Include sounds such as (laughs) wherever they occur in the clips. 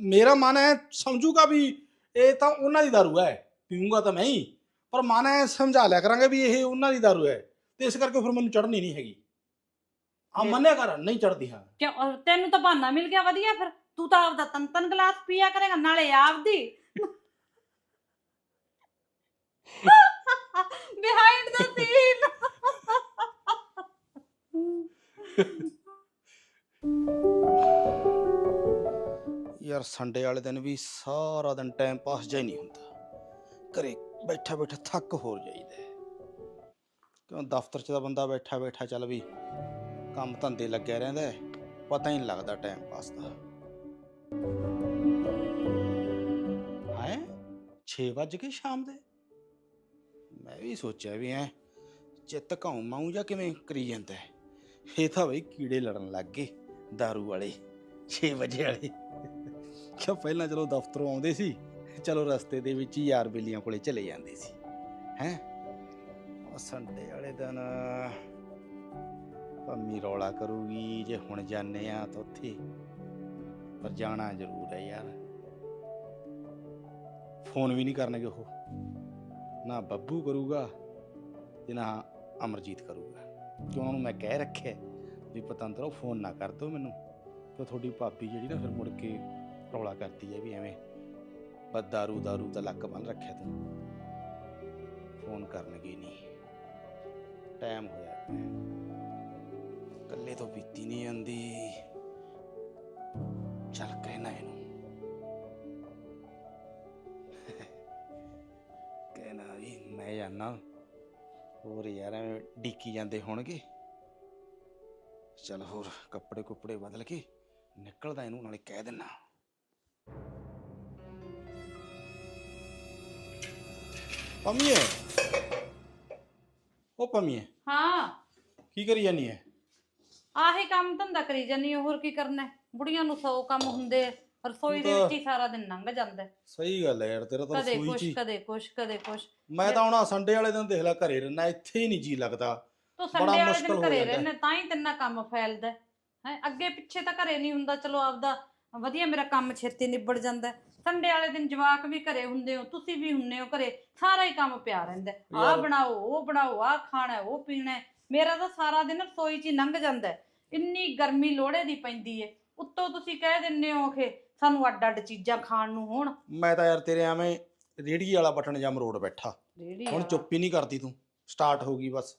ਮੇਰਾ ਮਨ ਹੈ ਸਮਝੂਗਾ ਵੀ ਇਹ ਤਾਂ ਉਹਨਾਂ ਦੀ ਦਾਰੂ ਹੈ ਪੀਊਂਗਾ ਤਾਂ ਮੈਂ ਹੀ ਪਰ ਮਨ ਹੈ ਸਮਝਾ ਲਿਆ ਕਰਾਂਗੇ ਵੀ ਇਹ ਉਹਨਾਂ ਦੀ ਦਾਰੂ ਹੈ ਤੇ ਇਸ ਕਰਕੇ ਫਿਰ ਮੈਨੂੰ ਚੜ੍ਹਨੀ ਨਹੀਂ ਹੈਗੀ। ਆ ਮੰਨਿਆ ਕਰ ਨਹੀਂ ਚੜਦੀ ਹਾਂ। ਕਿਉਂ ਅਹ ਤੈਨੂੰ ਤਾਂ ਬਹਾਨਾ ਮਿਲ ਗਿਆ ਵਧੀਆ ਫਿਰ ਤੂੰ ਤਾਂ ਆਪਦਾ ਤਨ ਤਨ ਗਲਾਸ ਪੀਆ ਕਰੇਗਾ ਨਾਲੇ ਆਪਦੀ। ਬਿਹਾਈਂਡ ਦਾ ਸੀਨ ਯਾਰ ਸੰਡੇ ਵਾਲੇ ਦਿਨ ਵੀ ਸਾਰਾ ਦਿਨ ਟਾਈਮ ਪਾਸ ਜਾ ਨਹੀਂ ਹੁੰਦਾ। ਘਰੇ ਬੈਠਾ ਬੈਠਾ ਥੱਕ ਹੋਰ ਜਾਈਦਾ ਕਿਉਂ ਦਫ਼ਤਰ 'ਚ ਤਾਂ ਬੰਦਾ ਬੈਠਾ ਬੈਠਾ ਚੱਲ ਵੀ ਕੰਮ ਧੰਦੇ ਲੱਗਿਆ ਰਹਿੰਦਾ ਪਤਾ ਹੀ ਨਹੀਂ ਲੱਗਦਾ ਟਾਈਮ ਪਾਸ ਦਾ। ਹੈ? 6 ਵਜ ਗਏ ਸ਼ਾਮ ਦੇ। ਮੈਂ ਵੀ ਸੋਚਿਆ ਵੀ ਐ, ਚਿੱਤ ਘਾਉ ਮਾਉ ਜਾਂ ਕਿਵੇਂ ਕਰੀ ਜਾਂਦਾ ਹੈ। ਇਹ ਤਾਂ ਬਈ ਕੀੜੇ ਲੜਨ ਲੱਗ ਗਏ दारू ਵਾਲੇ 6 ਵਜੇ ਵਾਲੇ। ਕਿਉਂ ਪਹਿਲਾਂ ਚਲੋ ਦਫ਼ਤਰੋਂ ਆਉਂਦੇ ਸੀ, ਚਲੋ ਰਸਤੇ ਦੇ ਵਿੱਚ ਹੀ ਯਾਰ ਬੇਲੀਆਂ ਕੋਲੇ ਚਲੇ ਜਾਂਦੇ ਸੀ। ਹੈ? ਸੰਡੇ ਵਾਲੇ ਦਿਨ ਪੰਮੀ ਰੌਲਾ ਕਰੂਗੀ, ਜੇ ਹੁਣ ਜਾਣੇ ਆ ਤਾਂ ਉੱਥੇ। ਪਰ ਜਾਣਾ ਜ਼ਰੂਰ ਹੈ ਯਾਰ। ਫੋਨ ਵੀ ਨਹੀਂ ਕਰਨਗੇ ਉਹ। ਨਾ ਬੱਬੂ ਕਰੂਗਾ ਤੇ ਨਾ ਅਮਰਜੀਤ ਕਰੂਗਾ। ਕਿ ਉਹਨਾਂ ਨੂੰ ਮੈਂ ਕਹਿ ਰੱਖਿਆ ਵੀ ਪਤੰਦਰੋ, ਫੋਨ ਨਾ ਕਰ ਦਿਓ ਮੈਨੂੰ। ਤੇ ਤੁਹਾਡੀ ਭਾਬੀ ਜਿਹੜੀ ਨਾ ਫਿਰ ਮੁੜ ਕੇ ਰੌਲਾ ਕਰਦੀ ਹੈ ਵੀ ਐਵੇਂ। ਬਸ ਦਾਰੂ ਦਾਰੂ ਤਾਂ ਲੱਕ ਬੰਨ ਰੱਖਿਆ ਤੂੰ ਫੋਨ ਕਰਨਗੇ ਨਹੀਂ। ਟਾਈਮ ਹੋਇਆ ਪਿਆ। ਇਕੱਲੇ ਤੋਂ ਪੀਤੀ ਨਹੀਂ ਜਾਂਦੀ। ਚੱਲ ਕਹਿਣਾ ਇਹਨੂੰ। ਕਹਿਣਾ ਵੀ ਮੈਂ ਜਾਣਾ ਹੋਰ ਯਾਰ ਐਵੇਂ ਡੀਕੀ ਜਾਂਦੇ ਹੋਣਗੇ। ਚਲ ਹੋਰ ਕੱਪੜੇ ਕੁੱਪੜੇ ਬਦਲ ਕੇ ਨਿਕਲਦਾ ਇਹਨੂੰ, ਨਾਲੇ ਕਹਿ ਦਿੰਨਾ। ਪੰਮੀਏ ਉਹ ਪੰਮੀਏ ਹਾਂ ਕੀ ਕਰੀ ਜਾਨੀ ਐ ਆਹੀ ਕੰਮ ਧੰਦਾ ਕਰੀ ਜਾਨੀ ਹੋਰ ਕੀ ਕਰਨਾ ਹੈ? ਬੁੜੀਆਂ ਨੂੰ ਸੌ ਕੰਮ ਹੁੰਦੇ ਆ। ਰਸੋਈ ਦੇ ਵਿੱਚ ਹੀ ਸਾਰਾ ਦਿਨ ਲੰਘ ਜਾਂਦਾ ਹੈ। ਸਹੀ ਗੱਲ ਐ ਯਾਰ ਤੇਰਾ ਤਾਂ ਕਦੇ ਸੂਈ ਕੁਛ ਕਦੇ ਕੁਛ ਕਦੇ ਕੁਛ ਮੈਂ ਤਾਂ ਹੁਣ ਸੰਡੇ ਵਾਲੇ ਦਿਨ ਦੇਖ ਲੈ ਘਰੇ ਰਹਿਣਾ ਇੱਥੇ ਹੀ ਨਹੀਂ ਜੀ ਲੱਗਦਾ ਤੂੰ ਸੰਡੇ ਵਾਲੇ ਮੁਸ਼ਕਲ ਦਿਨ ਹੋ ਘਰੇ ਜਾਂਦਾ ਹੈ। ਰਹਿੰਦੇ ਤਾਂ ਹੀ ਤੇਨਾ ਕੰਮ ਫੈਲਦਾ ਹੈ ਅੱਗੇ ਪਿੱਛੇ ਤਾਂ ਘਰੇ ਨਹੀਂ ਹੁੰਦਾ ਚਲੋ ਆਪਦਾ ਵਧੀਆ ਮੇਰਾ ਕੰਮ ਛੇਤੀ ਨਿਬੜ ਜਾਂਦਾ ਸੰਡੇ ਵਾਲੇ ਦਿਨ ਜਵਾਕ ਵੀ ਘਰੇ ਹੁੰਦੇ ਹੋ ਤੁਸੀਂ ਵੀ ਹੁੰਨੇ ਹੋ ਘਰੇ ਸਾਰਾ ਹੀ ਕੰਮ ਪਿਆ ਰਹਿੰਦਾ ਆ ਬਣਾਓ ਉਹ ਬਣਾਓ ਆ ਖਾਣਾ ਉਹ ਪੀਣਾ। ਮੇਰਾ ਤਾਂ ਸਾਰਾ ਦਿਨ ਰਸੋਈ 'ਚ ਹੀ ਲੰਘ ਜਾਂਦਾ। ਇੰਨੀ ਗਰਮੀ ਲੋੜੇ ਦੀ ਪੈਂਦੀ ਏ ਉੱਤੋਂ ਤੁਸੀਂ ਕਹਿ ਦਿੰਦੇ ਹੋ ਕਿ ਸਾਨੂੰ ਅੱਡ ਅੱਡ ਚੀਜ਼ਾਂ ਖਾਣ ਨੂੰ ਹੋਣ। ਮੈਂ ਤਾਂ ਯਾਰ ਤੇਰੇ ਐਵੇਂ ਰੇੜੀ ਵਾਲਾ ਬਟਨ ਜਾਂ ਮਰੋੜ ਬੈਠਾ। ਹੁਣ। ਚੁੱਪ ਹੀ ਨਹੀਂ ਕਰਦੀ ਤੂੰ। ਸਟਾਰਟ ਹੋ ਗਈ ਬਸ।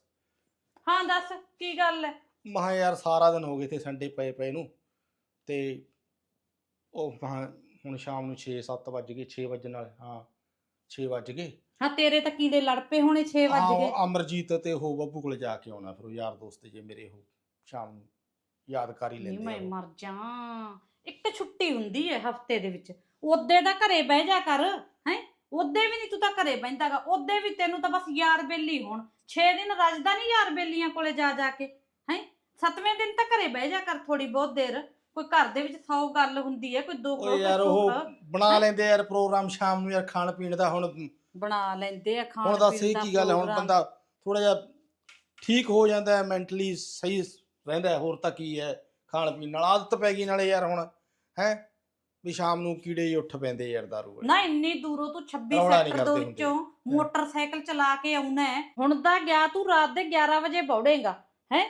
ਹਾਂ ਦੱਸ ਕੀ ਗੱਲ ਹੈ? ਮਹਾ ਯਾਰ ਸਾਰਾ ਦਿਨ ਹੋ ਗਏ ਤੇ ਸੰਡੇ ਪਏ ਪਏ ਨੂੰ। ਤੇ ਉਹ ਮਹਾਂ ਹੁਣ ਸ਼ਾਮ ਨੂੰ 6-7 ਵੱਜ ਗਏ 6 ਵਜੇ ਨਾਲ ਹਾਂ 6 ਵੱਜ ਗਏ। ਹਾਂ ਤੇਰੇ ਤਾਂ ਕੀੜੇ ਲੜ ਪਏ ਹੋਣੇ 6 ਹਾਂ, ਵਜ ਗਏ। ਉਹ ਅਮਰਜੀਤ ਤੇ ਉਹ ਬੱਬੂ ਕੋਲ ਜਾ ਕੇ ਆਉਣਾ ਫਿਰ ਉਹ ਯਾਰ ਦੋਸਤ ਜੇ ਮੇਰੇ ਉਹ ਸ਼ਾਮ ਨੂੰ ਯਾਦਕਾਰੀ ਨਹੀਂ ਲੈਂਦੇ ਮੈਂ ਆ ਉਹ। ਮਰ ਜਾ। ਇੱਕ ਛੁੱਟੀ ਹੁੰਦੀ ਹੈ ਹਫ਼ਤੇ ਦੇ ਵਿੱਚ। ਉਹਦੇ ਦਾ ਘਰੇ ਬਹਿ ਜਾ ਕਰ ਹੈ? ਉਹਦੇ ਵੀ ਨਹੀਂ ਤੂੰ ਤਾਂ ਘਰੇ ਬਹਿੰਦਾਗਾ ਉਹਦੇ ਵੀ ਤੈਨੂੰ ਤਾਂ ਬਸ ਯਾਰ ਬੇਲੀ ਹੋਣ। 6 ਦਿਨ ਰੱਜਦਾ ਨਹੀਂ ਯਾਰ ਬੇਲੀਆਂ ਕੋਲੇ ਜਾ ਜਾ ਕੇ ਹੈ? ਸੱਤਵੇਂ ਦਿਨ ਤਾਂ ਘਰੇ ਬਹਿ ਜਾ ਕਰ ਥੋੜੀ ਬਹੁਤ ਦੇਰ। ਕੋਈ ਘਰ ਦੇ ਵਿੱਚ 100 ਗੱਲ ਹੁੰਦੀ ਹੈ ਕੋਈ ਦੁੱਖ ਕੋਈ ਯਾਰ ਉਹ ਸੁੱਖ ਬਣਾ ਲੈਂਦੇ ਯਾਰ ਪ੍ਰੋਗਰਾਮ ਸ਼ਾਮ ਨੂੰ ਯਾਰ ਖਾਣ ਪੀਣ ਦਾ ਹੁਣ। ਬਣਾ ਲੈਂਦੇ ਆ ਖਾਣ ਹੁਣ ਦੱਸ ਪੀਣ ਇਹ ਦਾ ਕੀ ਗੱਲ ਹੈ ਹੁਣ। ਬੰਦਾ ਥੋੜਾ ਜਿਹਾ ਠੀਕ ਹੋ ਜਾਂਦਾ ਹੈ ਮੈਂਟਲੀ ਸਹੀ ਰਹਿੰਦਾ ਹੈ ਹੋਰ ਤਾਂ ਕੀ ਹੈ ਖਾਣ ਪੀਣ ਨਾਲ ਆਦਤ ਪੈ ਗਈ ਨਾਲੇ ਯਾਰ ਹੁਣ ਹੈ? ਵੀ ਸ਼ਾਮ ਨੂੰ ਕੀੜੇ ਹੀ ਉੱਠ ਪੈਂਦੇ ਯਾਰ ਦਾਰੂ ਵਾਲੇ। ਨਾ ਇੰਨੀ ਦੂਰੋਂ ਤੂੰ 26 ਰੌਲਾ ਨਹੀਂ ਸੈਕਟਰ ਦੇ ਵਿੱਚੋਂ ਮੋਟਰਸਾਈਕਲ ਚਲਾ ਕੇ ਆਉਣਾ ਹੈ ਹੁਣ ਦਾ ਗਿਆ ਤੂੰ ਰਾਤ ਦੇ 11 ਵਜੇ ਬੌੜੇਗਾ ਹੈ?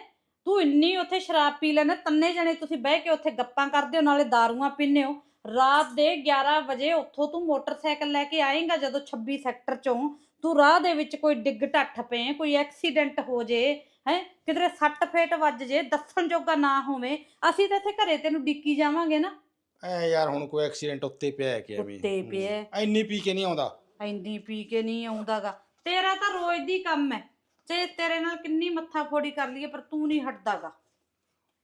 ਤੂੰ ਇੰਨੀ ਉੱਥੇ ਸ਼ਰਾਬ ਪੀ ਲੈਣਾ ਤੰਨੇ ਜਣੇ ਤੁਸੀਂ ਬਹਿ ਕੇ ਉੱਥੇ ਗੱਪਾਂ ਕਰਦੇ ਹੋ ਨਾਲੇ ਦਾਰੂਆਂ ਪੀਂਦੇ ਹੋ। ਰਾਤ ਦੇ 11 ਵਜੇ ਉੱਥੋਂ ਤੂੰ ਮੋਟਰਸਾਈਕਲ ਲੈ ਕੇ ਆਏਗਾ ਜਦੋਂ 26 ਸੈਕਟਰ ਚੋਂ। ਤੂੰ ਰਾਹ ਦੇ ਵਿੱਚ ਕੋਈ ਡਿੱਗ ਢੱਠ ਪਏ ਕੋਈ ਐਕਸੀਡੈਂਟ ਹੋ ਜੇ ਹੈ? ਕਿਧਰੇ ਸੱਟ ਫੇਟ ਵੱਜ ਜੇ ਦੱਸਣ ਜੋਗਾ ਨਾ ਹੋਵੇ। ਅਸੀਂ ਤਾਂ ਇੱਥੇ ਘਰੇ ਤੈਨੂੰ ਡਿੱਕੀ ਜਾਵਾਂਗੇ ਨਾ। ਐ ਯਾਰ ਹੁਣ ਕੋਈ ਐਕਸੀਡੈਂਟ ਉੱਤੇ ਪਿਆ ਹੈ ਕਿ ਐਵੇਂ? ਉੱਤੇ ਪਿਆ ਹੈ। ਇੰਨੀ ਪੀ ਕੇ ਨਹੀਂ ਆਉਂਦਾ। ਇੰਨੀ ਪੀ ਕੇ ਨਹੀਂ ਆਉਂਦਾਗਾ। ਤੇਰਾ ਤਾਂ ਰੋਜ਼ ਦੀ ਕੰਮ ਹੈ। ਤੇ ਤੇਰੇ ਨਾਲ ਕਿੰਨੀ ਮੱਥਾ ਫੋੜੀ ਕਰ ਲਈਏ ਪਰ ਤੂੰ ਨਹੀਂ ਹਟਦਾਗਾ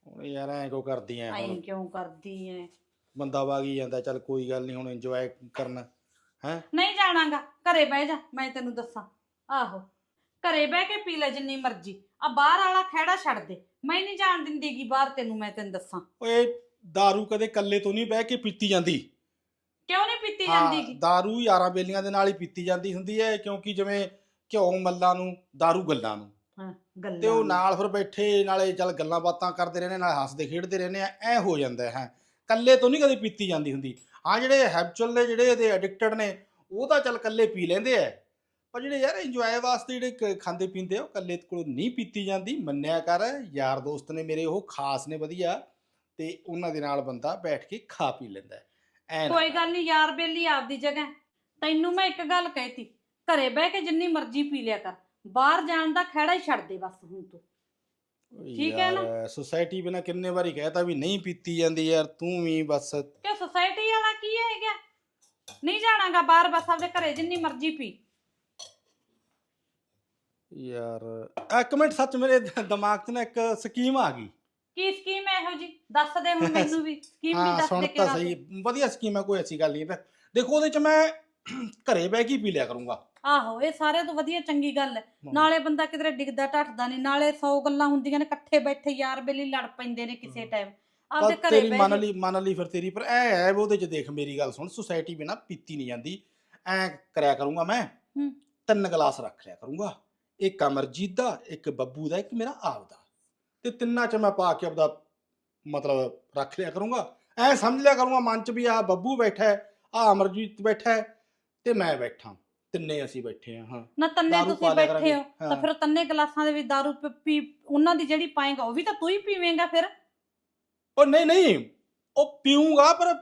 ਹੁਣ ਯਾਰ ਐ ਕੋ ਕਰਦੀ ਐ ਐਂ ਹੁਣ ਕਿਉਂ ਕਰਦੀ ਐ ਬੰਦਾ ਵਾਗੀ ਜਾਂਦਾ ਚੱਲ ਕੋਈ ਗੱਲ ਨਹੀਂ ਹੁਣ ਇੰਜੋਏ ਕਰਨਾ ਹੈ ਨਹੀਂ ਜਾਣਾਗਾ ਘਰੇ ਬਹਿ ਜਾ ਮੈਂ ਤੈਨੂੰ ਦੱਸਾਂ ਆਹੋ ਘਰੇ ਬਹਿ ਕੇ ਪੀ ਲੈ ਜਿੰਨੀ ਮਰਜ਼ੀ ਆ ਬਾਹਰ ਵਾਲਾ ਖਹਿੜਾ ਛੱਡ ਦੇ ਮੈਂ ਨਹੀਂ ਜਾਣ ਦਿੰਦੀਗੀ ਬਾਹਰ ਤੈਨੂੰ ਮੈਂ ਤੈਨੂੰ ਦੱਸਾਂ ਓਏ दारू ਕਦੇ ਕੱਲੇ ਤੋਂ ਨਹੀਂ ਬਹਿ ਕੇ ਪੀਤੀ ਜਾਂਦੀ ਕਿਉਂ ਨਹੀਂ ਪੀਤੀ ਹਾਂ ਜਾਂਦੀਗੀ दारू ਯਾਰਾਂ ਬੇਲੀਆਂ ਦੇ ਨਾਲ ਹੀ ਪੀਤੀ ਜਾਂਦੀ ਹੁੰਦੀ ਹੈ ਕਿਉਂਕਿ ਜਿਵੇਂ ਘਿਓ ਮੱਲਾਂ ਨੂੰ दारू ਗੱਲਾਂ ਨੂੰ ਹਾਂ ਗੱਲਾਂ ਤੇ ਉਹ। ਨਾਲ ਫਿਰ ਬੈਠੇ ਨਾਲੇ ਚੱਲ ਗੱਲਾਂ ਬਾਤਾਂ ਕਰਦੇ ਰਹਿੰਦੇ ਨਾਲ ਹੱਸਦੇ ਖੇਡਦੇ ਰਹਿੰਦੇ ਆ ਐ ਹੋ ਜਾਂਦਾ ਹੈ ਕੱਲੇ ਤੋਂ ਨਹੀਂ ਕਦੇ ਪੀਤੀ ਜਾਂਦੀ ਹੁੰਦੀ ਹਾਂ ਜਿਹੜੇ ਹੈਬਚੁਅਲ ਨੇ ਜਿਹੜੇ ਇਹਦੇ ਐਡਿਕਟਡ ਨੇ ਉਹ ਤਾਂ ਚੱਲ ਇਕੱਲੇ ਪੀ ਲੈਂਦੇ ਐ ਪਰ ਜਿਹੜੇ ਯਾਰ ਇੰਜੋਏ ਵਾਸਤੇ ਜਿਹੜੇ ਖਾਂਦੇ ਪੀਂਦੇ ਆ, ਉਹ ਇਕੱਲੇ ਕੋਲ ਨਹੀਂ ਪੀਤੀ ਜਾਂਦੀ ਮੰਨਿਆ ਕਰ ਯਾਰ ਦੋਸਤ ਨੇ ਮੇਰੇ ਉਹ ਖਾਸ ਨੇ ਵਧੀਆ ਤੇ ਉਹਨਾਂ ਦੇ ਨਾਲ ਬੰਦਾ ਬੈਠ ਕੇ ਖਾ ਪੀ ਲੈਂਦਾ। ਐਂ ਕੋਈ। ਗੱਲ ਨਹੀਂ ਯਾਰ ਬੇਲੀ ਆਪਦੀ ਜਗ੍ਹਾ। ਤੈਨੂੰ ਮੈਂ ਇੱਕ ਗੱਲ ਕਹਿਤੀ ਘਰੇ ਬਹਿ ਕੇ ਜਿੰਨੀ ਮਰਜ਼ੀ ਪੀ ਲਿਆ ਕਰ। ਬਾਹਰ ਜਾਣ ਦਾ ਖਹਿੜਾ ਹੀ ਛੱਡ ਦੇ ਬਸ ਹੁਣ ਤੂੰ। ਠੀਕ ਹੈ ਨਾ? ਸੁਸਾਇਟੀ ਬਿਨਾ ਕਿੰਨੇ ਵਾਰੀ ਕਹਿਤਾ ਵੀ ਨਹੀਂ ਪੀਤੀ ਜਾਂਦੀ ਯਾਰ ਤੂੰ ਵੀ ਬਸ। ਕਿ ਸੁਸਾਇਟੀ ਵਾਲਾ ਕੀ ਹੈਗਾ ਨਹੀਂ ਜਾਣਾਗਾ ਬਾਹਰ ਬਸ ਆਪਦੇ ਘਰੇ ਜਿੰਨੀ ਮਰਜ਼ੀ ਪੀ। ਯਾਰ ਇੱਕ ਮਿੰਟ ਸੱਚ ਮੇਰੇ ਦ- ਦਿਮਾਗ 'ਚ ਨਾ ਇੱਕ ਸਕੀਮ ਆ ਗਈ। ਕੀ ਸਕੀਮ ਹੈ ਇਹੋ ਜੀ ਦੱਸ ਦੇ ਹੁਣ ਮੈਨੂੰ ਵੀ। ਸਕੀਮ ਵੀ ਹਾਂ ਦੱਸ ਸੁਣ ਦੇ ਤਾਂ ਕਿਹੜਾ ਸਹੀ। ਵਧੀਆ ਸਕੀਮ ਹੈ ਕੋਈ ਐਸੀ ਗੱਲ ਨਹੀਂ ਹੈ। ਦੇਖੋ ਉਹਦੇ 'ਚ ਮੈਂ ਘਰੇ ਬਹਿ ਕੇ ਹੀ ਪੀ ਲਿਆ ਕਰੂੰਗਾ। ਆਹੋ ਇਹ ਸਾਰਿਆਂ ਤੋਂ ਵਧੀਆ ਚੰਗੀ ਗੱਲ ਹੈ। ਨਾਲੇ ਬੰਦਾ ਕਿਧਰੇ ਡਿੱਗਦਾ ਟੱਟਦਾ ਨਹੀਂ। ਨਾਲੇ 100 ਗੱਲਾਂ ਹੁੰਦੀਆਂ ਨੇ ਇਕੱਠੇ ਬੈਠੇ ਯਾਰ ਬੇਲੀ ਲੜ ਪੈਂਦੇ ਨੇ ਕਿਸੇ। ਟਾਈਮ ਆਪਦੇ ਘਰੇ ਤੇਰੀ ਬਹਿ ਮੰਨ ਕੇ- ਲਈ ਮੰਨ ਲਈ ਫਿਰ ਤੇਰੀ ਪਰ ਐ ਵੀ ਉਹਦੇ 'ਚ ਦੇਖ ਮੇਰੀ ਗੱਲ ਸੁਣ ਸੁਸਾਇਟੀ ਬਿਨਾ ਪੀਤੀ ਨਹੀਂ ਜਾਂਦੀ। ਐ ਕਰਿਆ ਕਰੂੰਗਾ ਮੈਂ। ਹੂੰ। ਤਿੰਨ ਗਲਾਸ ਰੱਖ ਲਿਆ ਕਰੂੰਗਾ। ਇੱਕ ਅਮਰਜੀਤ ਦਾ ਇੱਕ ਬੱਬੂ ਦਾ ਇੱਕ ਮੇਰਾ ਆਪ ਦਾ। ਤੇ ਤਿੰਨਾਂ 'ਚ ਮੈਂ ਪਾ ਕੇ ਆਪਦਾ ਮਤਲਬ ਰੱਖ ਲਿਆ ਕਰੂੰਗਾ। ਐ ਸਮਝ ਲਿਆ ਕਰੂੰਗਾ ਮਨ 'ਚ ਵੀ ਆ ਬੱਬੂ ਬੈਠਾ ਹੈ ਆ ਅਮਰਜੀਤ ਬੈਠਾ ਹੈ ਤੇ ਮੈਂ ਬੈਠਾ ਤਿੰਨੇ ਅਸੀਂ ਬੈਠੇ ਆ ਹਾਂ। ਨਾ ਤੰਨੇ ਦਾਰੂ ਤੁਸੀਂ ਲਿਆ ਬੈਠੇ ਹੋ ਕਰਾਂਗੇ। ਤਾਂ ਹਾਂ। ਫਿਰ ਤੰਨੇ ਗਲਾਸਾਂ ਦੇ ਵਿੱਚ ਦਾਰੂ ਪ- ਪੀ ਉਹਨਾਂ ਦੀ ਜਿਹੜੀ ਪਾਏਗਾ ਉਹ ਵੀ ਤਾਂ ਤੂੰ ਹੀ ਪੀਵੇਂਗਾ ਫਿਰ? ਉਹ ਨਹੀਂ ਨਹੀਂ ਉਹ ਪੀਊਂਗਾ ਪਰ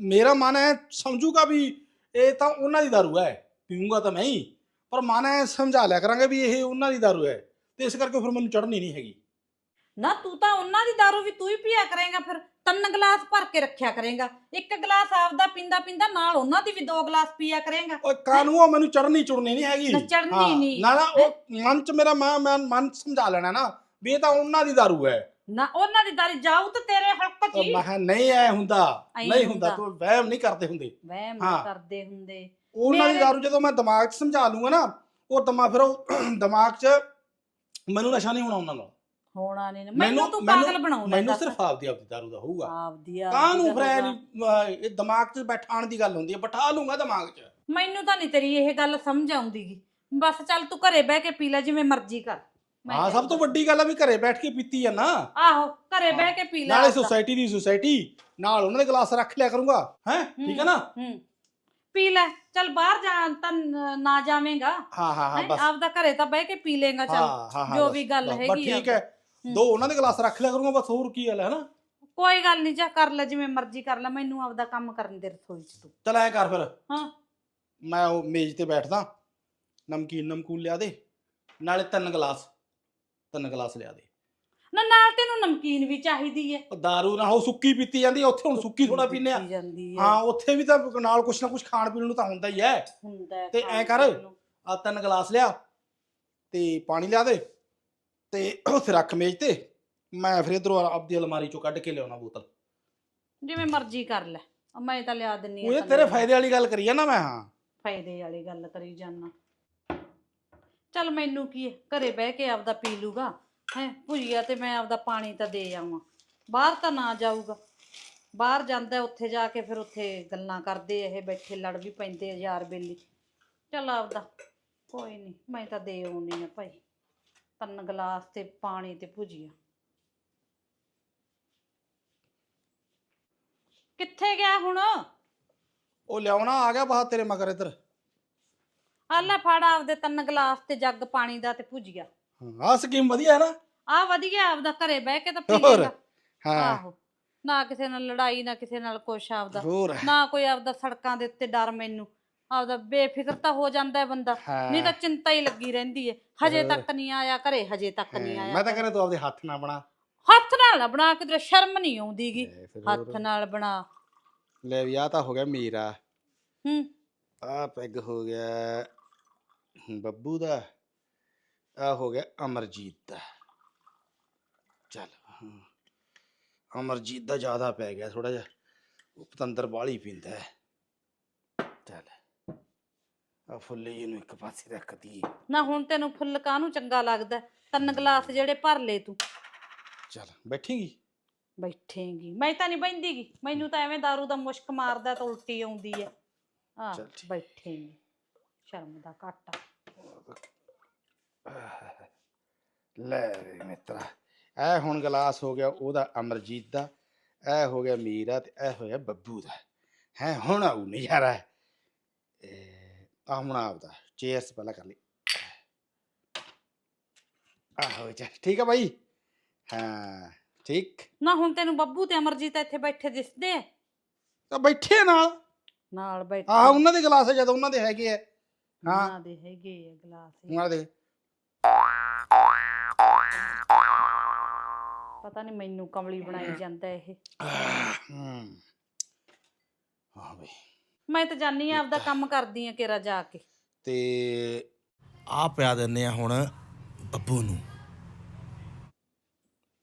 ਮੇਰਾ ਮਨ ਹੈ ਸਮਝੂਗਾ ਵੀ ਇਹ ਤਾਂ ਉਹਨਾਂ ਦੀ ਦਾਰੂ ਹੈ ਪੀਊਂਗਾ ਤਾਂ ਮੈਂ ਹੀ ਪਰ ਮਨ ਹੈ ਸਮਝਾ ਲਿਆ ਕਰਾਂਗੇ ਵੀ ਇਹ ਉਹਨਾਂ ਦੀ ਦਾਰੂ ਹੈ ਤੇ ਇਸ ਕਰਕੇ ਫਿਰ ਮੈਨੂੰ ਚੜ੍ਹਨੀ ਨਹੀਂ ਹੈਗੀ। ਨਾ ਤੂੰ ਤਾਂ ਉਹਨਾਂ ਦੀ ਦਾਰੂ ਵੀ ਤੂੰ ਹੀ ਪੀਆ ਕਰੇਂਗਾ ਫਿਰ। ਤਿੰਨ ਗਲਾਸ ਭਰ ਕੇ ਰੱਖਿਆ ਕਰੇਂਗਾ। ਇੱਕ ਗਲਾਸ ਆਪਦਾ ਪੀਂਦਾ ਪੀਂਦਾ ਨਾਲ ਉਹਨਾਂ ਦੀ ਵੀ ਦੋ ਗਲਾਸ ਪੀਆ ਕਰੇਂਗਾ। ਓਏ ਕਾਨੂੰ ਉਹ ਮੈਨੂੰ ਚੜ੍ਹਨੀ ਚੁੜਨੀ ਨਹੀਂ ਹੈਗੀ। ਨਾ ਚੜ੍ਹਨੀ ਹਾਂ, ਨਹੀਂ। ਨਾ ਨਾ ਉਹ ਮਨ ਚ ਮੇਰਾ ਮੈਂ ਮੈਂ ਮਨ ਸਮਝਾ ਲੈਣਾ ਨਾ ਵੀ ਇਹ ਤਾਂ ਉਹਨਾਂ ਦੀ ਦਾਰੂ ਹੈ। ਨਾ ਉਹਨਾਂ ਦੀ ਦਾਰੂ ਜਾਊ ਤਾਂ ਤੇਰੇ ਹੱਕ ਉਹ 'ਚ ਹੀ। ਮੈਂ ਕਿਹਾ ਨਹੀਂ ਐ ਹੁੰਦਾ। ਐਂ ਨਹੀਂ ਹੁੰਦਾ। ਹੁੰਦਾ। ਤੂੰ ਵਹਿਮ ਨਹੀਂ ਕਰਦੇ ਹੁੰਦੇ। ਵਹਿਮ ਹਾਂ। ਕਰਦੇ ਹੁੰਦੇ। ਉਹਨਾਂ ਦੀ ਮੇਰੇ- ਦਾਰੂ ਜਦੋਂ ਮੈਂ ਦਿਮਾਗ 'ਚ ਸਮਝਾ ਲੂੰਗਾ ਨਾ ਉਹ ਦਿਮਾਗ ਫਿਰ ਉਹ ਦਿਮਾਗ 'ਚ ਮੈਨੂੰ ਨਸ਼ਾ ਨਹੀਂ ਹੋਣਾ ਉਹਨਾਂ ਨਾਲ। ਹੋਣਾ ਨਹੀਂ ਮੈਨੂੰ ਤੂੰ ਪਾਗਲ ਬਣਾਉਂਦਾ ਮੈਨੂੰ। ਸਿਰਫ ਆਪਦੀ ਆਪਦੀ ਦਾਰੂ ਦਾ ਹੋਊਗਾ। ਆਪਦੀ ਆ ਕਾਹਨੂੰ ਫਰੈ ਇਹ ਦਿਮਾਗ 'ਚ ਬੈਠਾਣ ਦੀ ਗੱਲ ਹੁੰਦੀ ਹੈ। ਬਿਠਾ ਲੂੰਗਾ ਦਿਮਾਗ 'ਚ। ਮੈਨੂੰ ਤਾਂ ਨਹੀਂ ਤੇਰੀ ਇਹ ਗੱਲ ਸਮਝ ਆਉਂਦੀਗੀ। ਬਸ ਚੱਲ ਤੂੰ ਘਰੇ ਬਹਿ ਕੇ ਪੀ ਲੈ ਜਿਵੇਂ ਮਰਜ਼ੀ ਕਰ। ਹਾਂ ਸਭ ਤੋਂ ਵੱਡੀ ਗੱਲ ਆ ਵੀ ਘਰੇ ਬੈਠ ਕੇ ਪੀਤੀ ਆ ਨਾ। ਆਹੋ ਘਰੇ ਬਹਿ ਕੇ ਪੀ ਲੈ ਨਾਲੇ। ਸੁਸਾਇਟੀ ਦੀ ਸੁਸਾਇਟੀ ਨਾਲ ਉਹਨਾਂ ਦੇ ਗਲਾਸ ਰੱਖ ਲਿਆ ਕਰੂੰਗਾ। ਹੈ? ਠੀਕ ਹੈ ਨਾ? ਪੀ ਲੈ। ਚੱਲ ਬਾਹਰ ਜਾਣ ਤਾਂ ਨ- ਜਾਵੇਂਗਾ। ਹਾਂ ਹਾਂ ਹਾਂ? ਬਸ। ਆਪਦਾ ਘਰੇ ਤਾਂ ਬਹਿ ਕੇ ਪੀ ਲੇਗਾ ਚੱਲ। ਜੋ ਵੀ ਗੱਲ ਹੈਗੀ ਆ। ਠੀਕ ਹੂੰ। ਦੋ ਉਹਨਾਂ ਦੇ ਗਲਾਸ ਰੱਖ ਲਿਆ ਕਰੂੰਗਾ ਬਸ ਹੋਰ ਕੀ ਗੱਲ ਹੈ ਨਾ ਕੋਈ ਗੱਲ ਨਹੀਂ ਜਾ ਕਰ ਲੈ ਜਿਵੇਂ ਮਰਜ਼ੀ ਕਰ ਲੈ ਮੈਨੂੰ ਆਪਦਾ ਕੰਮ ਕਰਨ ਦੇ ਰਸੋਈ ਚ ਤੂੰ। ਚਲ ਐ ਕਰ ਫਿਰ। ਹਾਂ। ਮੈਂ ਉਹ ਮੇਜ਼ ਤੇ ਬੈਠਦਾ ਨਮਕੀਨ ਨਮਕੂਨ ਲਿਆ ਦੇ ਨਾਲੇ ਤਿੰਨ ਗਲਾਸ ਤਿੰਨ ਗਲਾਸ ਲਿਆ ਦੇ। ਨਾ ਨਾਲ ਤੈਨੂੰ ਨਮਕੀਨ ਵੀ ਚਾਹੀਦੀ ਹੈ ਉਹ ਦਾਰੂ ਨਾ ਹੋ ਸੁੱਕੀ ਪੀਤੀ ਜਾਂਦੀ ਹੈ ਉੱਥੇ ਹੁਣ ਸੁੱਕੀ ਥੋੜਾ ਪੀਨੇ ਆ। ਪੀਤੀ ਜਾਂਦੀ ਹੈ ਹਾਂ ਉੱਥੇ ਵੀ ਤਾਂ ਨਾਲ ਕੁਛ ਨਾ ਕੁਛ ਖਾਣ ਪੀਣ ਨੂੰ ਤਾਂ ਹੁੰਦਾ ਹੀ ਹੈ। ਹੁੰਦਾ ਹੈ ਤੇ ਖਾਣ ਐਂ ਕਰ। ਪੀਣ ਨੂੰ। ਆ ਤਿੰਨ ਗਲਾਸ ਲਿਆ ਤੇ ਪਾਣੀ ਲਿਆ ਦੇ। ਤੇ ਉੱਥੇ ਰੱਖ ਮੇਜ਼ ਤੇ ਮੈਂ ਫਿਰ ਇਧਰੋਂ ਆਪਦੀ ਅਲਮਾਰੀ ਚੋਂ ਕੱਢ ਕੇ ਲਿਆਉਣਾ ਬੋਤਲ। ਜਿਵੇਂ ਮਰਜ਼ੀ ਕਰ ਲੈ। ਮੈਂ ਤਾਂ ਲਿਆ ਦਿੰਨੀ ਉਹ ਆ ਇਹ ਤੇਰੇ ਫਾਇਦੇ ਵਾਲੀ ਗੱਲ ਕਰੀ ਆ ਨਾ ਮੈਂ ਹਾਂ। ਫਾਇਦੇ ਵਾਲੀ ਗੱਲ ਕਰੀ ਜਾਨਾ। ਚੱਲ ਮੈਨੂੰ ਕੀ ਹੈ ਘਰੇ ਬਹਿ ਕੇ ਆਪਦਾ ਪੀ ਲੂਗਾ ਹੈ ਭੁਜੀਆ ਤੇ ਮੈਂ ਆਪਦਾ ਪਾਣੀ ਤਾਂ ਦੇ ਆਵਾਂ। ਬਾਹਰ ਤਾਂ ਨਾ ਜਾਊਗਾ। ਬਾਹਰ ਜਾਂਦਾ ਉੱਥੇ ਜਾ ਕੇ ਫਿਰ ਉੱਥੇ ਗੱਲਾਂ ਕਰਦੇ ਇਹ ਬੈਠੇ ਲੜ ਵੀ ਪੈਂਦੇ ਆ ਯਾਰ ਬੇਲੀ। ਚੱਲ ਆਪਦਾ ਕੋਈ ਨਹੀਂ ਮੈਂ ਤਾਂ ਦੇ ਆਉਣੀ ਆ ਭਾਈ। ਤਿੰਨ ਗਲਾਸ ਤੇ ਪਾਣੀ ਤੇ ਭੁਜੀਆ। ਕਿੱਥੇ ਗਿਆ ਹੁਣ? ਉਹ ਲਿਆਉਣਾ ਆ ਗਿਆ ਬਾਹਰ ਤੇਰੇ ਮਗਰ ਇੱਧਰ। ਆ ਲੈ ਫੜ ਆਪਦੇ ਤਿੰਨ ਗਲਾਸ ਤੇ ਜੱਗ ਪਾਣੀ ਦਾ ਤੇ ਭੁਜੀਆ। ਹਾਂ ਆਹ ਸਕੀਮ ਵਧੀਆ ਹੈ ਨਾ। ਆ ਵਧੀਆ ਆਪਦਾ ਘਰੇ ਬਹਿ ਕੇ ਤਾਂ ਪੀ ਹੋਰ ਹਾਂ। ਆਹੋ ਨਾ ਕਿਸੇ ਨਾਲ ਲੜਾਈ ਨਾ ਕਿਸੇ ਨਾਲ ਕੁਛ ਆਪਦਾ। ਹੋਰ। ਨਾ ਕੋਈ ਆਪਦਾ ਸੜਕਾਂ ਦੇ ਉੱਤੇ ਡਰ ਮੈਨੂੰ। ਆਪਦਾ ਬੇਫਿਕਰ ਤਾਂ ਹੋ ਜਾਂਦਾ ਹੈ ਬੰਦਾ। ਹਾਂ। ਨਹੀਂ ਤਾਂ ਚਿੰਤਾ ਹੀ ਲੱਗੀ ਰਹਿੰਦੀ ਹੈ। ਹਜੇ। ਤੱਕ ਨਹੀਂ ਆਇਆ ਘਰੇ ਹਜੇ ਤੱਕ ਨਹੀਂ ਆਇਆ ਮੈਂ ਤਾਂ ਕਹਿੰਦਾ ਤੂੰ ਆਪਦੇ ਹੱਥ ਨਾਲ ਬਣਾ। ਹੱਥ ਨਾਲ ਨਾ ਬਣਾ ਕਿਤੇ ਸ਼ਰਮ ਨਹੀਂ ਆਉਂਦੀਗੀ। ਲੈ ਫਿਰ ਹੱਥ। ਨਾਲ ਬਣਾ। ਲੈ ਵੀ ਆਹ ਤਾਂ ਹੋ ਗਿਆ ਮੇਰਾ। ਹੂੰ। ਆ ਪੈਗ ਹੋ ਗਿਆ ਬੱਬੂ ਦਾ। ਆ ਹੋ ਗਿਆ ਅਮਰਜੀਤ ਦਾ। ਚੱਲ। ਅਮਰਜੀਤ ਦਾ ਜ਼ਿਆਦਾ ਪੈ ਗਿਆ ਥੋੜਾ ਜਿਹਾ। ਉਹ ਪਤੰਦਰ ਬਾਲੀ ਪੀਂਦਾ ਹੈ। ਚੱਲ। ਆ ਫੁੱਲੇ ਇਹਨੂੰ ਇੱਕ ਪਾਸੇ ਰੱਖ ਦਈਏ। ਨਾ ਹੁਣ ਤੈਨੂੰ ਫੁੱਲ ਕਾਹਨੂੰ ਚੰਗਾ ਲੱਗਦਾ? ਹੈ? ਤਿੰਨ ਗਲਾਸ ਜਿਹੜੇ ਭਰ ਲੈ ਤੂੰ। ਚੱਲ ਬੈਠੇਗੀ? ਬੈਠੇਂਗੀ। ਮੈਂ ਤਾਂ ਨਹੀਂ ਬੈਂਦੀਗੀ ਮੈਨੂੰ ਤਾਂ ਐਵੇਂ दारू ਦਾ ਮੁਸ਼ਕ ਮਾਰਦਾ ਤਾਂ ਉਲਟੀ ਆਉਂਦੀ ਹੈ ਆ ਚੱਲ ਠੀਕ। ਬੈਠੇਂਗੀ। ਸ਼ਰਮ ਦਾ ਘਾਟਾ। ਲੈ ਵੇ ਮਿੱਤਰਾ ਇਹ ਹੁਣ ਗਲਾਸ ਹੋ ਗਿਆ ਉਹਦਾ ਅਮਰਜੀਤ ਦਾ ਇਹ ਹੋ ਗਿਆ ਮੀਰਾ ਤੇ ਇਹ ਹੋਇਆ ਬੱਬੂ ਦਾ। ਹੈ ਹੁਣ ਆਉ ਨਜ਼ਾਰਾ। ਆ ਹੁਣ ਆਪਦਾ ਚੇਅਰਸ ਪਹਿਲਾਂ ਕਰ ਲਈ। ਆਹੋ ਚੱਲ ਠੀਕ ਆ ਬਾਈ? ਹਾਂ ਠੀਕ। ਨਾ ਹੁਣ ਤੈਨੂੰ ਬੱਬੂ ਤੇ ਅਮਰਜੀਤ ਇੱਥੇ ਬੈਠੇ ਦਿਸਦੇ ਆ। ਤਾਂ ਬੈਠੇ ਨਾਲ। ਨਾਲ ਬੈਠੇ। ਆਹ ਉਹਨਾਂ ਦੇ ਗਲਾਸ ਜਦ ਉਹਨਾਂ ਦੇ ਹੈਗੇ ਆ। ਹਾਂ। ਉਹਨਾਂ ਦੇ ਹੈਗੇ ਆ ਗਲਾਸ। ਉਹਨਾਂ ਦੇ। ਪਤਾ ਨਹੀਂ ਮੈਨੂੰ ਕਮਲੀ ਬਣਾਈ ਜਾਂਦਾ ਇਹ। ਹਮ ਹਾਂ। ਬਈ ਮੈਂ ਤਾਂ ਜਾਨੀ ਆ ਆਪਦਾ ਕੰਮ ਕਰਦੀ ਆ ਕੇਰਾ ਜਾ ਕੇ। ਤੇ ਆ ਪਿਆ ਦਿੰਨੇ ਆ ਹੁਣ ਬੱਬੂ ਨੂੰ।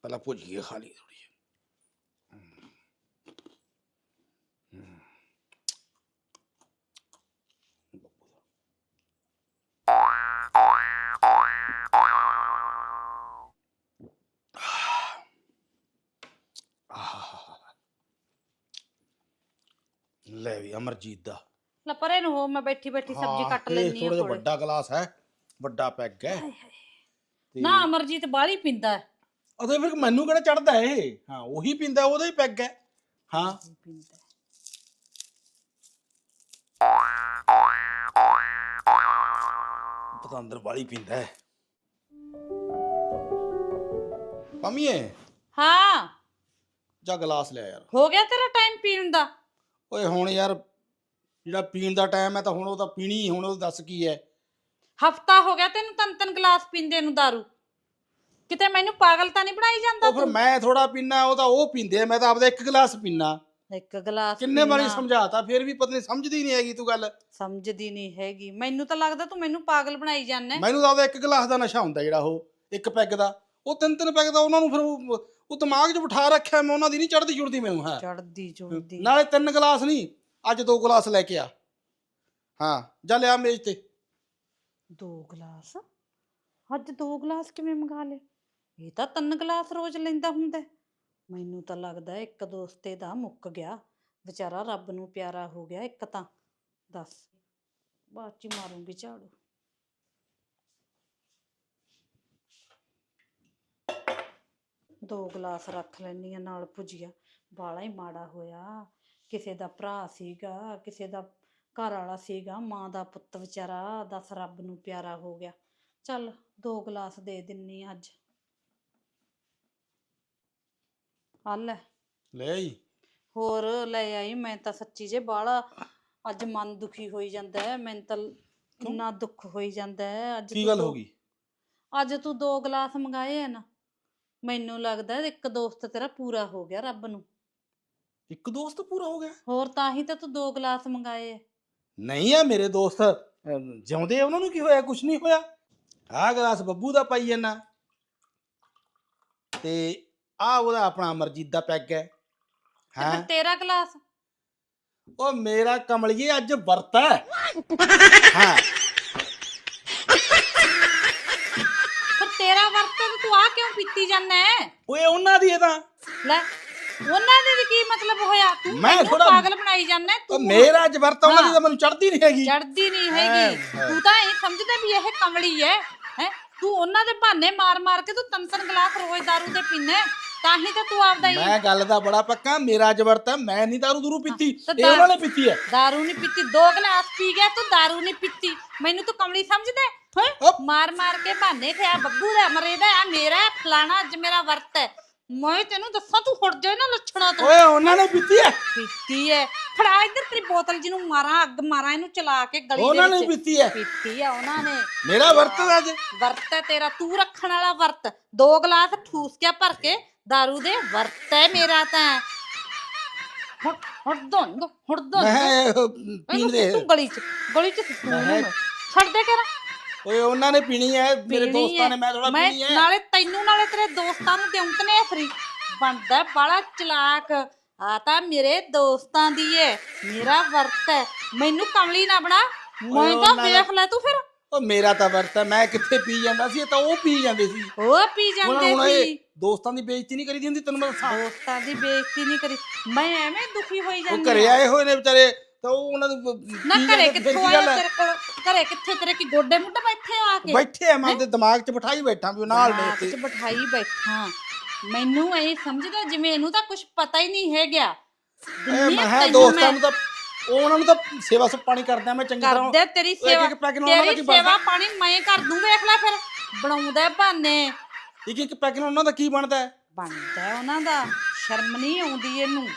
ਪਹਿਲਾਂ ਭੁੱਜੀਏ ਖਾ ਲਈ ਥੋੜੀ ਲੈ ਵੀ ਅਮਰਜੀਤ ਦਾ। ਲੈ ਪਰੇ ਨੂੰ ਹੋ ਮੈਂ ਬੈਠੀ ਬੈਠੀ ਸਬਜ਼ੀ ਕੱਟ ਲੈਣੀ ਆ ਥੋੜਾ ਕੋਲੇ ਵੱਡਾ ਗਲਾਸ ਹੈ ਵੱਡਾ ਪੈਗ ਹੈ। ਨਾ ਅਮਰਜੀਤ ਬਾਹਲੀ ਪਿੰਦਾ ਹੈ। ਉਹਦੇ ਫਿਰ ਮੈਨੂੰ ਕਿਹੜਾ ਚੜਦਾ ਇਹ? ਹਾਂ ਉਹੀ ਪੀਂਦਾ ਉਹਦਾ ਹੀ ਪੈਗ ਹੈ। ਹਾਂ। ਪੀਂਦਾ। ਪਤਾ ਅੰਦਰ ਵਾਲੀ ਪੀਂਦਾ ਹੈ। ਪੰਮੀਏ ਹਾਂ। ਜਾ ਗਲਾਸ ਲਿਆ ਯਾਰ। ਹੋ ਗਿਆ ਤੇਰਾ ਟਾਈਮ ਪੀਣ ਦਾ। ਓਏ ਹੁਣ ਯਾਰ ਜਿਹੜਾ ਪੀਣ ਦਾ ਟਾਈਮ ਹੈ ਤਾਂ ਹੁਣ ਉਹ ਤਾਂ ਪੀਣੀ ਹੀ, ਹੁਣ ਉਹ ਦੱਸ ਕੀ ਹੈ। ਹਫਤਾ ਹੋ ਗਿਆ ਤੈਨੂੰ ਤਿੰਨ ਤਿੰਨ ਗਲਾਸ ਪੀਂਦੇ ਨੂੰ दारू। ਕਿਤੇ ਮੈਨੂੰ ਪਾਗਲ ਤਾਂ ਨਹੀਂ ਬਣਾਈ ਜਾਂਦਾ ਉਹ ਫਿਰ ਤੂੰ? ਮੈਂ ਥੋੜਾ ਪੀਣਾ ਉਹ ਤਾਂ ਉਹ ਪੀਂਦੇ ਆ ਮੈਂ ਤਾਂ ਆਪਦਾ ਇੱਕ ਗਲਾਸ ਪੀਣਾ ਇੱਕ ਗਲਾਸ ਕਿੰਨੇ ਵਾਰੀ ਪੀਣਾ। ਸਮਝਾਤਾ ਫਿਰ ਵੀ ਪਤਾ ਨਹੀਂ ਸਮਝਦੀ ਨਹੀਂ ਹੈਗੀ ਤੂੰ ਗੱਲ। ਸਮਝਦੀ ਨਹੀਂ ਹੈਗੀ। ਮੈਨੂੰ ਤਾਂ ਲੱਗਦਾ ਤੂੰ ਮੈਨੂੰ ਪਾਗਲ ਬਣਾਈ ਜਾਂਦਾ। ਮੈਨੂੰ ਤਾਂ ਆਪਦਾ ਇੱਕ ਗਲਾਸ ਦਾ ਨਸ਼ਾ ਹੁੰਦਾ ਜਿਹੜਾ ਉਹ ਇੱਕ ਪੈਗ ਦਾ। ਉਹ ਤਿੰਨ ਤਿੰਨ ਪੈਗ ਦਾ ਉਹਨਾਂ ਨੂੰ ਫਿਰ ਉਹ ਉਹ ਦਿਮਾਗ 'ਚ ਬਿਠਾ ਰੱਖਿਆ ਮੈਂ ਉਹਨਾਂ ਦੀ ਨਹੀਂ ਚੜਦੀ ਜੁੜਦੀ ਮੈਨੂੰ ਹਾਂ। ਚੜਦੀ ਚੁੜਦੀ ਨਾਲੇ ਤਿੰਨ ਗਲਾਸ ਨਹੀਂ ਅੱਜ ਦੋ ਗਲਾਸ ਲੈ ਕੇ ਆ। ਹਾਂ ਜਾ ਲਿਆ ਮੇਜ਼ ਤੇ। ਦੋ ਗਲਾਸ? ਅੱਜ ਦੋ ਗਲਾਸ ਕਿਵੇਂ ਮੰਗਾ ਲਏ? ਇਹ ਤਾਂ ਤਿੰਨ ਗਲਾਸ ਰੋਜ਼ ਲੈਂਦਾ ਹੁੰਦਾ ਹੈ। ਮੈਨੂੰ ਤਾਂ ਲੱਗਦਾ ਇੱਕ ਦੋਸਤੇ ਦਾ ਮੁੱਕ ਗਿਆ। ਵਿਚਾਰਾ ਰੱਬ ਨੂੰ ਪਿਆਰਾ ਹੋ ਗਿਆ ਇੱਕ ਤਾਂ। ਦੱਸ ਬਾਅਦ ਚ ਹੀ ਮਾਰੂੰਗੀ ਝਾੜੂ। ਦੋ ਗਲਾਸ ਰੱਖ ਲੈਣੀ ਆ ਨਾਲ ਭੁਜੀਆ। ਬਾਲਾ ਹੀ ਮਾੜਾ ਹੋਇਆ। ਕਿਸੇ ਦਾ ਭਰਾ ਸੀਗਾ ਕਿਸੇ ਦਾ ਘਰ ਵਾਲਾ ਸੀਗਾ ਮਾਂ ਦਾ ਪੁੱਤ ਵਿਚਾਰਾ ਦੱਸ ਰੱਬ ਨੂੰ ਪਿਆਰਾ ਹੋ ਗਿਆ। ਚੱਲ ਦੋ ਗਲਾਸ ਦੇ ਦਿੰਨੀ ਅੱਜ। ਆ ਲੈ। ਲੈ ਆਈ? ਹੋਰ ਲੈ ਆਈ। ਮੈਂ ਤਾਂ ਸੱਚੀ ਜੇ ਬਾਲਾ ਅੱਜ ਮਨ ਦੁਖੀ ਹੋਈ ਜਾਂਦਾ ਹੈ। ਮੈਨੂੰ ਤਾਂ ਇੰਨਾ ਦੁੱਖ ਹੋਈ ਜਾਂਦਾ ਹੈ। ਅੱਜ ਕੀ ਗੱਲ ਹੋ ਗਈ? ਅੱਜ ਤੂੰ ਦੋ ਗਲਾਸ ਮੰਗਾਏ ਆ ਨਾ। ਮੈਨੂੰ ਲੱਗਦਾ ਇੱਕ ਦੋਸਤ ਤੇਰਾ ਪੂਰਾ ਹੋ ਗਿਆ ਰੱਬ ਨੂੰ। ਇੱਕ ਦੋਸਤ ਪੂਰਾ ਹੋ ਗਿਆ? ਹੋਰ ਤਾਂ ਹੀ ਤਾਂ ਤੂੰ ਦੋ ਗਲਾਸ ਮੰਗਾਏ ਆ। ਨਹੀਂ ਆ ਮੇਰੇ ਦੋਸਤ ਅਮ, ਜਿਉਂਦੇ ਆ, ਉਹਨਾਂ ਨੂੰ ਕੀ ਹੋਇਆ? ਕੁਝ ਨਹੀਂ ਹੋਇਆ। ਆਹ ਗਲਾਸ ਬੱਬੂ ਦਾ ਪਾਈ ਜਾਂਦਾ। ਤੇ ਆਹ ਉਹਦਾ ਆਪਣਾ ਅਮਰਜੀਤ ਦਾ ਪੈਗ ਹੈ। ਤੇ ਹਾਂ? ਤੇਰਾ ਗਲਾਸ? ਉਹ ਮੇਰਾ ਕਮਲੀਏ ਅੱਜ ਵਰਤ ਹੈ। (laughs) ਹਾਂ ਫਿਰ ਤੇਰਾ ਵਰਤ ਤੇ ਆ ਕਿਉਂ ਪੀਤੀ ਜਾਂਦਾ ਹੈ? ਓਏ ਉਹਨਾਂ ਦੀ ਇਹ ਤਾਂ। ਲੈ ਉਹਨਾਂ ਦੇ ਵੀ ਕੀ ਮਤਲਬ ਹੋਇਆ? ਤੂੰ ਮੈਂ ਮੈਨੂੰ ਥੋੜ੍ਹਾ- ਪਾਗਲ ਬਣਾਈ ਜਾਂਦਾ ਉਹ ਤੂੰ ਮੇਰਾ ਆ, ਉਹਨਾਂ ਦੀ। ਤਾਂ ਮੈਨੂੰ ਚੜਦੀ ਨਹੀਂ ਹੈਗੀ। ਚੜਦੀ ਨਹੀਂ ਹੈਗੀ। ਤੂੰ ਤਾਂ ਇਹ ਸਮਝਦਾ ਵੀ ਇਹ ਕਮਲੀ ਹੈ ਹੈ? ਤੂੰ ਉਹਨਾਂ ਦੇ ਬਹਾਨੇ ਮਾਰ ਮਾਰ ਕੇ ਤੂੰ ਤਿੰਨ ਗਲਾਸ ਰੋਜ਼ ਦਾਰੂ ਦੇ ਪੀਣਾ ਤਾਂ ਹੀ ਤਾਂ ਤੂੰ ਆਪਦਾ ਮੈਂ ਗੱਲ ਦਾ ਬੜਾ ਪੱਕਾ ਮੇਰਾ ਹੈ ਮੈਂ ਨਹੀਂ ਦਾਰੂ ਦੂਰੂ ਪੀਤੀ। ਤਾਂ ਇਹ ਉਹਨਾਂ ਨੇ ਪੀਤੀ ਹੈ। ਦਾਰੂ ਨਹੀਂ ਪੀਤੀ ਦੋ ਗਲਾਸ ਪੀ ਗਿਆ ਤੂੰ ਦਾਰੂ ਨਹੀਂ ਪੀਤੀ। ਮੈਨੂੰ ਤੂੰ ਕਮਲੀ ਸਮਝਦਾ ਹੈ? ਹਪ। ਮਾਰ ਮਾਰ ਕੇ ਬਹਾਨੇ ਖਿਆ ਬੱਬੂ ਦਾ ਮਰੇ ਦਾ ਆ ਮੇਰਾ ਹੈ, ਫਲਾਣਾ ਅੱਜ ਮੇਰਾ ਵਰਤ ਹੈ। ਮੈਂ ਤੈਨੂੰ ਦੱਸਾਂ ਤੂੰ ਹੁੜ ਜਾ ਨਾ ਲੱਛਣਾ ਤੋਂ। ਓਏ ਉਹਨਾਂ ਨੇ ਪੀਤੀ ਹੈ? ਪੀਤੀ ਹੈ। ਫੜਾ ਇੱਧਰ ਤੇਰੀ ਬੋਤਲ ਜਿਹਨੂੰ ਮਾਰਾਂ ਅੱਗ ਮਾਰਾਂ ਇਹਨੂੰ ਚਲਾ ਕੇ ਗਲੀ ਉਹਨਾਂ ਦੇ ਨੇ ਵਿੱਚ। ਪੀਤੀ ਹੈ? ਪੀਤੀ ਆ ਉਹਨਾਂ ਨੇ। ਮੇਰਾ ਵਰਤ ਹੈ ਅੱਜ। ਵਰਤ ਹੈ ਤੇਰਾ ਤੂੰ ਰੱਖਣ ਵਾਲਾ ਵਰਤ। ਦੋ ਗਲਾਸ ਠੂਸ ਕੇ ਭਰ ਕੇ दारू ਦੇ ਵਰਤ ਹੈ ਮੇਰਾ ਤਾਂ। ਹੁਣ ਹੁਣ ਦੋਂਗ ਹੁਣ ਮੈਂ ਪੀਂਦੇ ਤੂੰ ਗਲੀ ਚ ਗਲੀ ਚ ਸੁੱਟੂ ਮੈਂ- ਇਹਨੂੰ ਛੱਡ ਦੇ ਕਰ ਓਏ ਉਹਨਾਂ ਨੇ ਪੀਣੀ ਹੈ ਮੇਰੇ ਦੋਸਤਾਂ ਨੇ ਮੈਂ ਥੋੜਾ ਮੈਂ ਪੀਣੀ ਹੈ ਨਾਲੇ ਤੈਨੂੰ ਨਾਲੇ ਤੇਰੇ ਦੋਸਤਾਂ ਨੂੰ ਦੇਉਂਤਨੇ ਫਰੀ। ਬਣਦਾ ਬੜਾ ਚਲਾਕ। ਆ ਤਾਂ ਮੇਰੇ ਦੋਸਤਾਂ ਦੀ ਏ ਮੇਰਾ ਵਰਤ ਹੈ ਮੈਨੂੰ ਕਮਲੀ ਨਾ ਬਣਾ। ਮੈਂ ਤਾਂ ਉਹਨਾਂ ਦਾ- ਵੇਖ ਲੈ ਤੂੰ ਫਿਰ। ਉਹ ਮੇਰਾ ਤਾਂ ਵਰਤ ਹੈ ਮੈਂ ਕਿੱਥੇ ਪੀ ਜਾਂਦਾ ਸੀ? ਇਹ ਤਾਂ ਉਹ ਪੀ ਜਾਂਦੇ ਸੀ। ਉਹ ਪੀ ਹੁਣ ਜਾਂਦੇ ਹੁਣ ਇਹ ਸੀ। ਦੋਸਤਾਂ ਦੀ ਬੇਇੱਜ਼ਤੀ ਨਹੀਂ ਕਰੀਦੀ ਹੁੰਦੀ ਤੈਨੂੰ ਮੈਂ ਦੱਸਾਂ? ਦੋਸਤਾਂ ਦੀ ਬੇਇੱਜ਼ਤੀ ਨਹੀਂ ਕਰੀ। ਮੈਂ ਐਵੇਂ ਦੁਖੀ ਹੋਈ ਉਹ ਜਾਂਦੀ ਘਰੇ। ਆਏ ਹੋਏ ਨੇ ਵਿਚਾਰੇ। ਤਾਂ ਉਹ ਉਹਨਾਂ ਨੂੰ ਨਾ ਘਰੇ ਜਾਂਦੇ, ਫਿਰ ਕਿੱਥੋਂ ਕੀ ਗੱਲ ਆਇਆ ਹੈ? ਤੇਰੇ ਕੋਲ? ਘਰੇ ਕਿੱਥੇ ਤੇਰੇ ਕੀ ਗੋਡੇ ਮੁੱਢ ਬੈਠੇ ਆ ਕੇ? ਬੈਠੇ ਆ ਮੈਂ ਤੇ ਦਿਮਾਗ 'ਚ ਬਿਠਾਈ ਬੈਠਾ ਵੀ ਉਹ ਨਾਲ ਨੇ ਦਿਮਾਗ 'ਚ ਇੱਥੇ। ਬਿਠਾਈ ਬੈਠਾ। ਮੈਨੂੰ ਐ ਸਮਝਦਾ ਜਿਵੇਂ ਇਹਨੂੰ ਤਾਂ ਕੁਝ ਪਤਾ ਹੀ ਨਹੀਂ ਹੈਗਾ। ਇਹ ਮੈਂ ਕਿਹਾ ਦੋਸਤਾਂ ਨੂੰ ਤਾਂ ਉਹ ਉਹਨਾਂ ਨੂੰ ਤਾਂ ਸੇਵਾ ਸੁ ਪਾਣੀ ਕਰਦਾ ਮੈਂ ਚੰਗੀ ਤਰ੍ਹਾਂ ਕਰਦੇ ਤੇਰੀ ਇੱਕ ਸੇਵਾ ਇੱਕ ਪੈਕ ਨਾਲ ਉਹਨਾਂ ਦਾ ਤੇਰੀ ਸੇਵਾ ਬਣਦਾ ਪਾਣੀ ਮੈਂ ਕਰ ਦੂੰ ਵੇਖ ਲੈ ਫਿਰ। ਬਣਾਉਂਦਾ ਬਹਾਨੇ। ਇੱਕ ਇੱਕ ਪੈਕ ਨਾਲ ਉਹਨਾਂ ਦਾ ਕੀ ਬਣਦਾ ਹੈ? ਬਣਦਾ ਉਹਨਾਂ ਦਾ। ਸ਼ਰਮ ਨਹੀਂ ਆਉਂਦੀ ਇਹਨੂੰ।